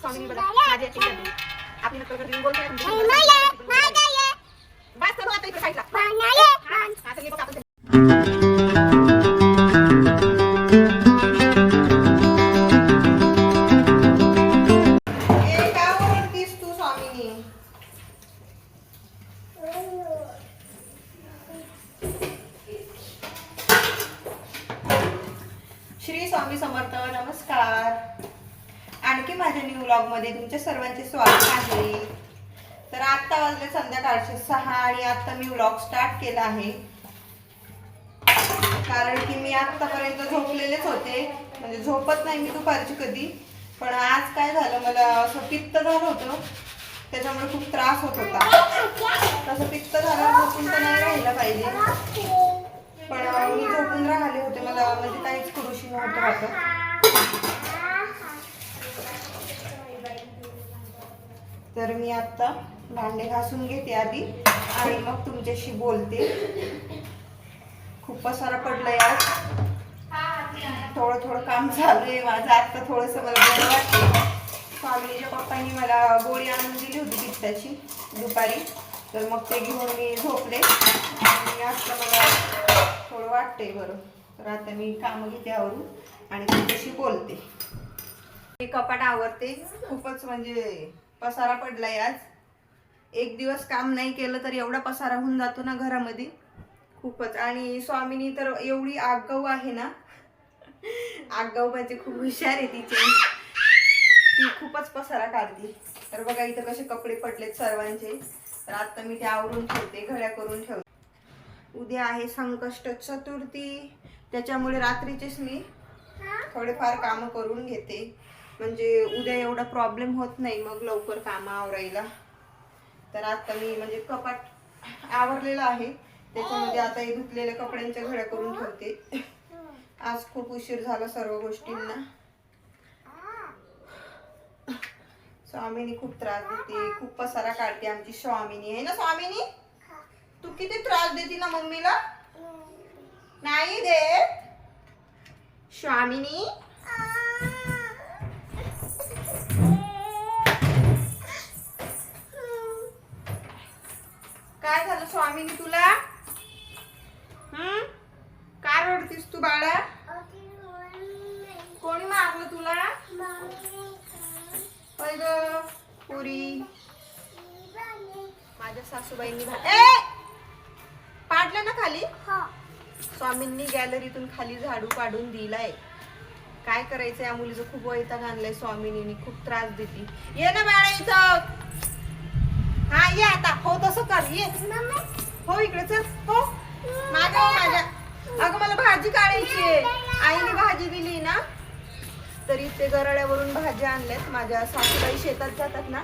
स्वामीनी बघा श्री स्वामी समर्थ नमस्कार. आणखी माझ्या न्यू ब्लॉगमध्ये तुमच्या सर्वांचे स्वागत आहे. तर आता वाजले संध्याकाळचे सहा आणि आता मी व्लॉग स्टार्ट केला आहे. कारण की मी आतापर्यंत झोपलेलेच होते. म्हणजे झोपत नाही मी दुपारची कधी. पण आज काय झालं मला असं पित्त झालं होतं. त्याच्यामुळे खूप त्रास होत होता. तसं पित्त झालं झोपून तर नाही राहिलं पाहिजे. पण मी झोपून राहिले होते मला. म्हणजे काहीच करूशी नव्हतं वाटत. तर मी आत्ता भांडे घासून घेते आधी आणि मग तुमच्याशी बोलते. खूप पसारा पडलाय आज. थोडं थोडं काम चालू आहे माझं. आत्ता थोडस मला बरं वाटतं फॅमिलीच्या पप्पांनी मला गोळी आणून दिली होती पित्ताची दुपारी. तर मग ते घेऊन मी झोपले. आणि आता मला थोडं वाटतंय बरं. तर आता मी कामं घेते आवरून आणि तुमच्याशी बोलते. हे कपाट आवरते. खूपच म्हणजे पसारा पडलाय आज. एक दिवस काम नाही केलं तर एवढा पसारा होऊन जातो ना घरामध्ये. खूपच. आणि स्वामिनी तर एवढी आगाऊ आहे ना. आगाऊ म्हणजे खूप हुशार आहे तिची. ती खूपच पसारा काढते. तर बघा इथं कसे कपडे पडलेत सर्वांचे. तर आता मी ते आवरून ठेवते घड्या करून ठेवते. उद्या आहे संकष्ट चतुर्थी. त्याच्यामुळे रात्रीचेच मी थोडेफार कामं करून घेते. म्हणजे उद्या एवढा प्रॉब्लेम होत नाही मग लवकर कामं आवरायला. तर आता मी म्हणजे कपाट आवरलेलं आहे. त्याच्यामध्ये आता हे धुतलेल्या कपड्यांच्या घड्या करून ठेवते. आज खूप उशीर झाला सर्व गोष्टींना. स्वामिनी खूप त्रास देते खूप पसारा काढते आमची स्वामिनी. आहे ना स्वामिनी? तू किती त्रास देते ना मम्मीला? नाही दे स्वामिनी? काय झालं स्वामिनी तुला? सासूबाईंनी! पाडलं ना खाली? स्वामींनी गॅलरीतून खाली झाडू पाडून दिलाय. काय करायचं या मुलीचं खूप वैताग आणलाय स्वामिनी खूप त्रास देते. ये ना बाळा इथं. हा ये आता. हो तसं कर. ये. हो इकडे चल. हो. माझ्या हो, माझ्या. अगं मला भाजी काढायची आहे. आईने भाजी दिली ना. तरी ते गराड्यावरून भाज्या आणल्यात. माझ्या सासूबाई शेतात जातात ना.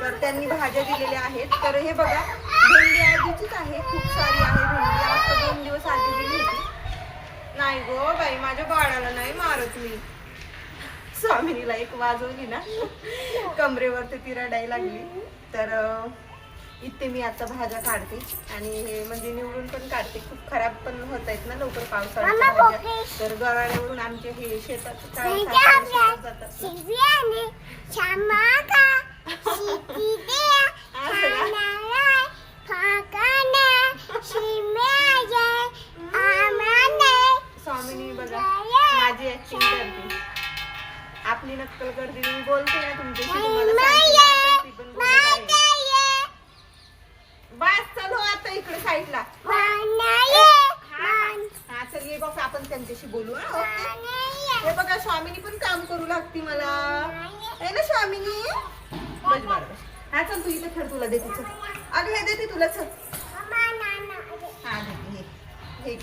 तर त्यांनी भाज्या दिलेल्या आहेत. तर हे बघा भेंडी आधीचीच आहे. खूप सारी आहे भेंडी. आता दोन दिवस आधी दिली होती. नाही गो बाई माझ्या बाळाला नाही मारत मी. स्वामिनीला एक वाजवली ना. कमरेवरती ती रडायला लागली. तर इथे मी आता भाज्या काढते. आणि हे म्हणजे निवडून पण काढते. खूप खराब पण होत आहेत ना लवकर पावसाळ्याच्या भाज्या. तर गराड्यावरून आमचे हे शेतात जातात. स्वामिनी बघा माझी ऍक्टिंग करते. आपली नक्कल करते मी बोलते ना तुमच्याशी तुम्हाला सांगते. ना, तर ती पण बोलत आहे. बस चल हो आता इकडे साईडला. हा चल ये बघ आपण त्यांच्याशी बोलू हा ओके? हे बघा स्वामिनी पण काम करू लागती मला. आहे ना स्वामिनी? हा चल तू इथे खेळ तुला देते चल. अगं हे देते तुला चल. हा देते हे.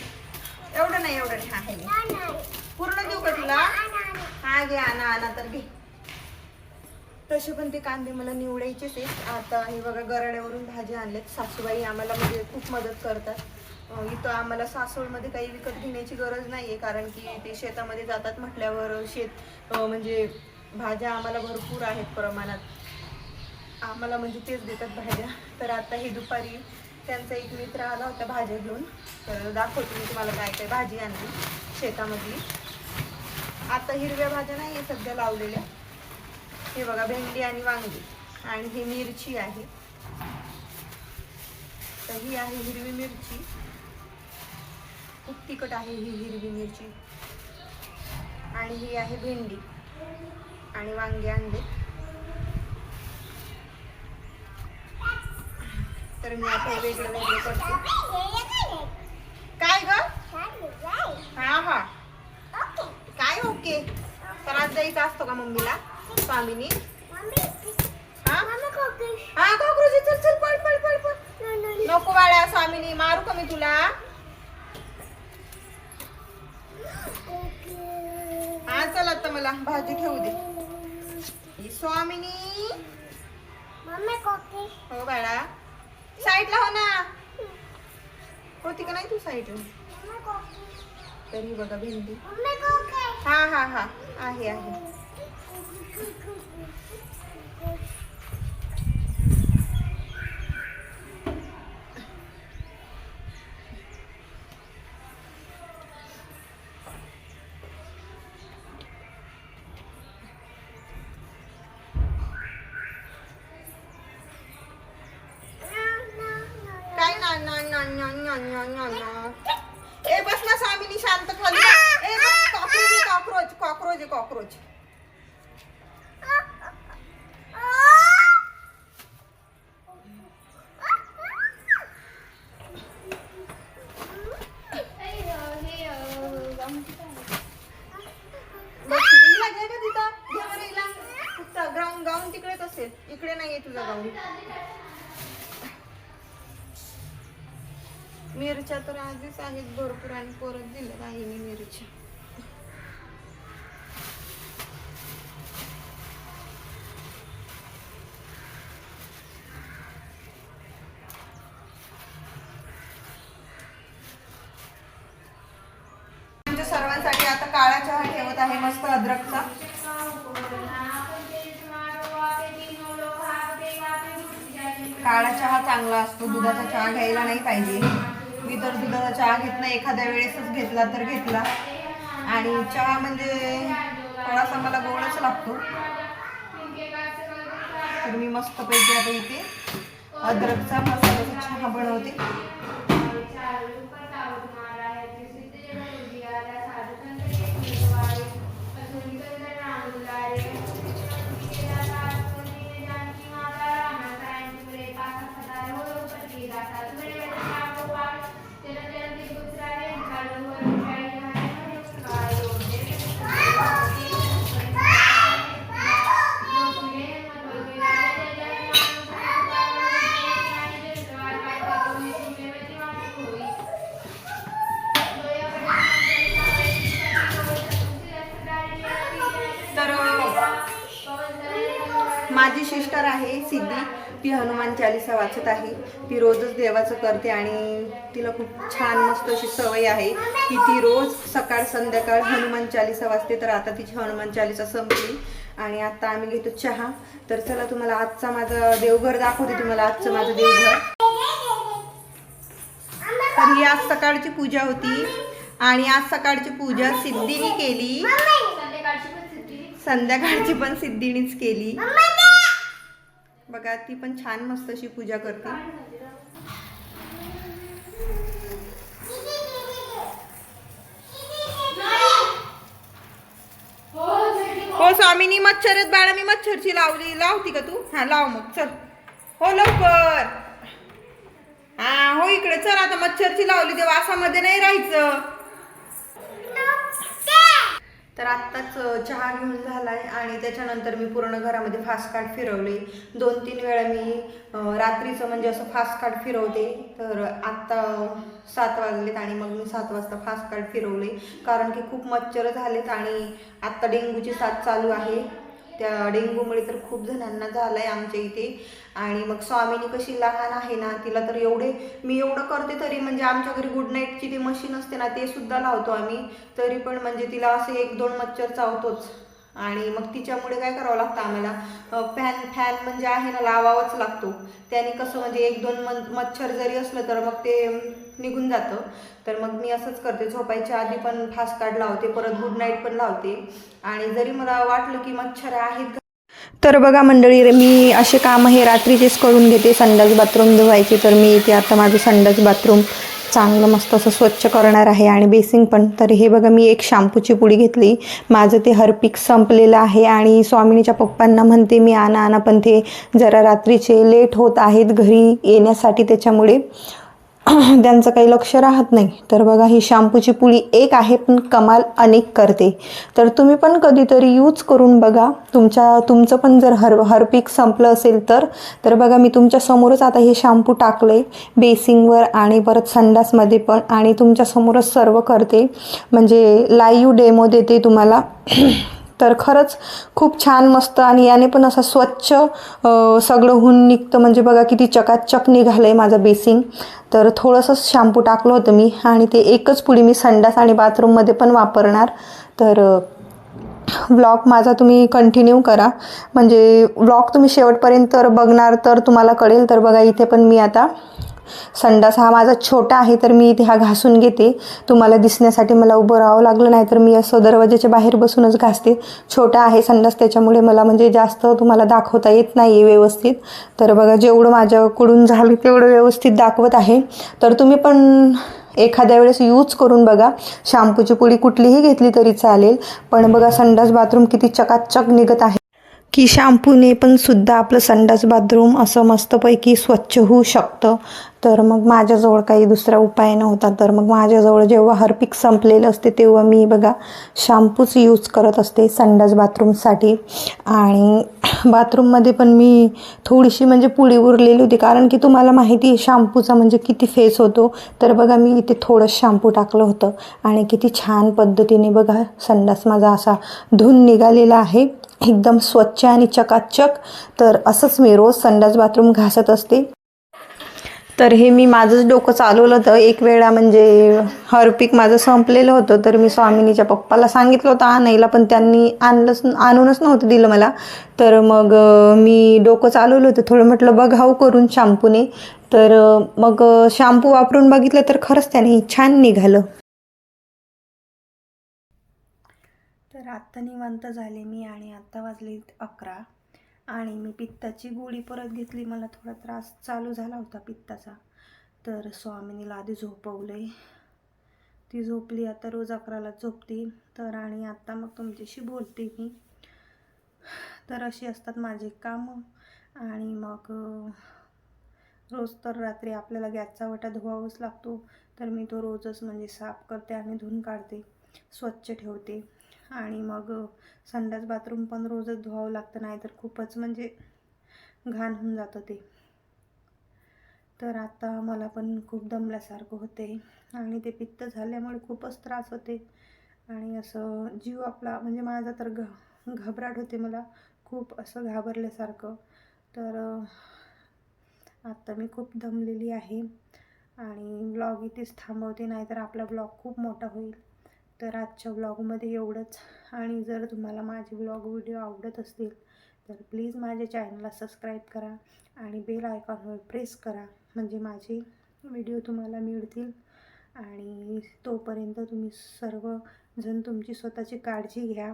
एवढं नाही एवढं नाही. हा हे पूर्ण देऊ का तुला? हा घे आणा आणा तर घे. तसे पण ते कांदे मला निवडायचेच आहेत. आता हे बघा गराड्यावरून भाज्या आणलेत सासूबाई आम्हाला म्हणजे खूप मदत करतात. इथं आम्हाला सासवडमध्ये काही विकत घेण्याची गरज नाही आहे कारण की ते शेतामध्ये जातात म्हटल्यावर शेत म्हणजे भाज्या आम्हाला भरपूर आहेत प्रमाणात. आम्हाला म्हणजे तेच देतात भाज्या. तर आता हे दुपारी त्यांचा एक मित्र आला होता भाज्या घेऊन. तर दाखवते मी तुम्हाला काय काय भाजी आणली शेतामधली. आता हिरव्या भाज्या नाही आहे सध्या लावलेल्या. हे बघा भेंडी आणि वांगी. आणि ही मिरची आहे. तर ही आहे हिरवी मिरची. खूप तिखट आहे ही हिरवी मिरची. आणि ही आहे भेंडी. आणि वांगे आणले. तर मी आता वेगळं वेगळं करते. काय ग? हा हा. काय ओके? तर आज जायचं असतो का मम्मीला? स्वामीनी? हा? हा चल चल पळ पळ पळ पळ. नको बाळा स्वामीनी मारू का मी तुला? हा चल आता मला भाजी ठेवू दे. स्वामिनी. हो बाळा. साईडला हो ना. होती का नाही तू साईडला तरी बघा भेंडी. हा हा हा. आहे आहे. ए बस ना स्वामीनी शांत खाली बस. ए बस कॉक्रोच आहे कॉक्रोच कॉक्रोच तर आधीच आहेत भरपूर आणि परत दिलं आईने मिरच्या सर्वांसाठी आता काळा चहा ठेवत आहे मस्त अद्रकचा. काळा चहा चांगला असतो दुधाचा चहा घ्यायला नाही पाहिजे. मी तर दुधाचा चहा घेत नाही एखाद्या वेळेसच घेतला तर घेतला. आणि चहा म्हणजे थोडासा मला गोडच लागतो. तर मी मस्त पैकी आता इथे अद्रकचा मसाल्याचा चहा बनवते. माझी सिस्टर आहे सिद्धी. ती हनुमान चालिसा वाचत आहे. ती रोजच देवाचं करते आणि तिला खूप छान मस्त अशी सवय आहे की ती रोज सकाळ संध्याकाळ हनुमान चालिसा वाचते. तर आता तिची हनुमान चालिसा संपली आणि आता आम्ही घेतो चहा. तर चला तुम्हाला आजचा माझं देवघर दाखवते तुम्हाला आजचं माझं देवघर. तर ही आज सकाळची पूजा होती आणि आज सकाळची पूजा सिद्धीने केली. संध्याकाळची पण सिद्धीनीच केली. बघा ती पण छान मस्त अशी पूजा करते. हो स्वामीनी मच्छर बाळा मी मच्छरची लावली लावती का तू? हा लाव मग चल. हो लवकर. हा हो इकडे चल आता मच्छरची लावली ते वासामध्ये नाही राहायचं. तर आत्ताच चहा घेऊन झाला आहे आणि त्याच्यानंतर मी पूर्ण घरामध्ये फास्ट कार्ड फिरवले. दोन तीन वेळा मी रात्रीचं म्हणजे असं फास्ट कार्ड फिरवते. तर आत्ता सात वाजलेत आणि मग मी सात वाजता फास्ट कार्ड फिरवले. कारण की खूप मच्छर झालेत आणि आत्ता डेंग्यूची साथ चालू आहे. त्या डेंगूमुळे तर खूप जणांना झालं आहे आमच्या इथे. आणि मग स्वामिनी कशी लहान आहे ना तिला तर एवढे मी एवढं करते तरी म्हणजे आमच्या घरी गुड नाईटची ती मशीन असते ना ते सुद्धा लावतो आम्ही. तरी पण म्हणजे तिला असे एक दोन मच्छर चावतोच. आणि मग तिच्यामुळे काय करावं लागतं आम्हाला? फॅन फॅन म्हणजे आहे ना लावावाच लागतो. त्याने कसं म्हणजे एक दोन मच्छर जरी असलं तर मग ते निघून जातं. तर मग मी असंच करते. झोपायच्या आधी पण फास्ट कार्ड लावते परत गुड नाईट पण लावते. आणि जरी मला वाटलं की मच्छर आहेत तर बघा मंडळी मी असे काम हे रात्रीचेच करून घेते. संडास बाथरूम धुवायचे तर मी इथे आता माझं संडास बाथरूम चांगलं मस्त असं स्वच्छ करणार आहे आणि बेसिंग पण. तर हे बघा मी एक शॅम्पूची पुडी घेतली. माझं ते हरपीक संपलेलं आहे आणि स्वामिनीच्या पप्पांना म्हणते मी आणा आणा. पण ते जरा रात्रीचे लेट होत आहेत घरी येण्यासाठी त्याच्यामुळे. त्यांचं काही लक्ष राहत नाही. तर बघा ही शॅम्पूची पुळी एक आहे पण कमाल अनेक करते. तर तुम्ही पण कधीतरी यूज करून बघा. तुमच्या तुमचं पण जर हर हरपीक संपलं असेल तर. तर बघा मी तुमच्यासमोरच आता हे शॅम्पू टाकले बेसिंगवर आणि परत संडासमध्ये पण. आणि तुमच्यासमोरच सर्व करते. म्हणजे लाईव्ह डेमो देते तुम्हाला. तर खरंच खूप छान मस्त आणि याने पण असं स्वच्छ सगळं होऊन निघतं. म्हणजे बघा किती चकाचक निघालं आहे माझं बेसिंग. तर थोडंसं शॅम्पू टाकलं होतं मी आणि ते एकच पुडी मी संडास आणि बाथरूममध्ये पण वापरणार. तर व्लॉग माझा तुम्ही कंटिन्यू करा. म्हणजे व्लॉग तुम्ही शेवटपर्यंत तर बघणार तर तुम्हाला कळेल. तर बघा इथे पण मी आता संडास हा माझा छोटा आहे तर मी इथे हा घासून घेते. तुम्हाला दिसण्यासाठी मला उभं राहावं लागलं नाही तर मी असं दरवाजाच्या बाहेर बसूनच घासते. छोटा आहे संडास त्याच्यामुळे मला म्हणजे जास्त तुम्हाला दाखवता येत नाही आहे व्यवस्थित. तर बघा जेवढं माझ्याकडून झालं तेवढं व्यवस्थित दाखवत आहे. तर तुम्ही पण एखाद्या वेळेस यूज करून बघा. शॅम्पूची पुडी कुठलीही घेतली तरी चालेल. पण बघा संडास बाथरूम किती चकाचक निघत आहे. की शॅम्पूने पण सुद्धा आपलं संडास बाथरूम असं मस्तपैकी स्वच्छ होऊ शकतं. तर मग माझ्याजवळ काही दुसरा उपाय नव्हता. तर मग माझ्याजवळ जेव्हा हरपिक संपलेलं असते तेव्हा मी बघा शॅम्पूच यूज करत असते संडास बाथरूमसाठी. आणि बाथरूममध्ये पण मी थोडीशी म्हणजे पुळी उरलेली होती. कारण की तुम्हाला माहिती आहे शॅम्पूचा म्हणजे किती फेस होतो. तर बघा मी इथे थोडं शॅम्पू टाकलं होतं. आणि किती छान पद्धतीने बघा संडास माझा असा धुवून निघालेला आहे. एकदम स्वच्छ आणि चकाचक. तर असंच मी रोज संडास बाथरूम घासत असते. तर हे मी माझंच डोकं चालवलं होतं. एक वेळा म्हणजे हरपीक माझं संपलेलं होतं. तर मी स्वामिनीच्या पप्पाला सांगितलं होतं आणायला पण त्यांनी आणलंच आणूनच नव्हतं दिलं मला. तर मग मी डोकं चालवलं होतं. थोडं म्हटलं बघाऊ करून शॅम्पूने तर मग शॅम्पू वापरून बघितलं तर खरंच त्याने छान निघालं तर आत्ता निवांत झाले मी आणि आत्ता वाजले अकरा. आणि मी पित्ताची गोळी परत घेतली. मला थोडा त्रास चालू झाला होता पित्ताचा. तर स्वामिनीला आधी झोपवले. ती झोपली. आता रोज अकराला झोपते. तर आणि आत्ता मग तुमच्याशी बोलते मी. तर अशी असतात माझे कामं. आणि मग रोज तर रात्री आपल्याला गॅसचा वटा धुवावाच लागतो. तर मी तो रोजच म्हणजे साफ करते आणि धुवून काढते. स्वच्छ ठेवते. आणि मग संडास बाथरूम पण रोजच धुवावं लागतं नाही तर खूपच म्हणजे घाण होऊन जातं ते. तर आता मला पण खूप दमल्यासारखं होते आणि ते पित्त झाल्यामुळे खूपच त्रास होते आणि असं जीव आपला म्हणजे माझा तर घ घबराट होते मला खूप असं घाबरल्यासारखं. तर आत्ता मी खूप दमलेली आहे आणि ब्लॉग इथेच थांबवते नाहीतर आपला ब्लॉग खूप मोठा होईल. तर आजच्या व्लॉगमध्ये एवढंच. आणि जर तुम्हाला माझे व्लॉग व्हिडिओ आवडत असतील तर प्लीज माझ्या चॅनलला सबस्क्राईब करा आणि बेल आयकॉनवर प्रेस करा. म्हणजे माझे व्हिडिओ तुम्हाला मिळतील. आणि तोपर्यंत तुम्ही सर्वजण तुमची स्वतःची काळजी घ्या.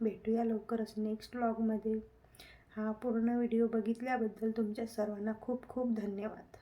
भेटूया लवकरच नेक्स्ट ब्लॉगमध्ये हा पूर्ण व्हिडिओ बघितल्याबद्दल तुमच्या सर्वांना खूप खूप धन्यवाद.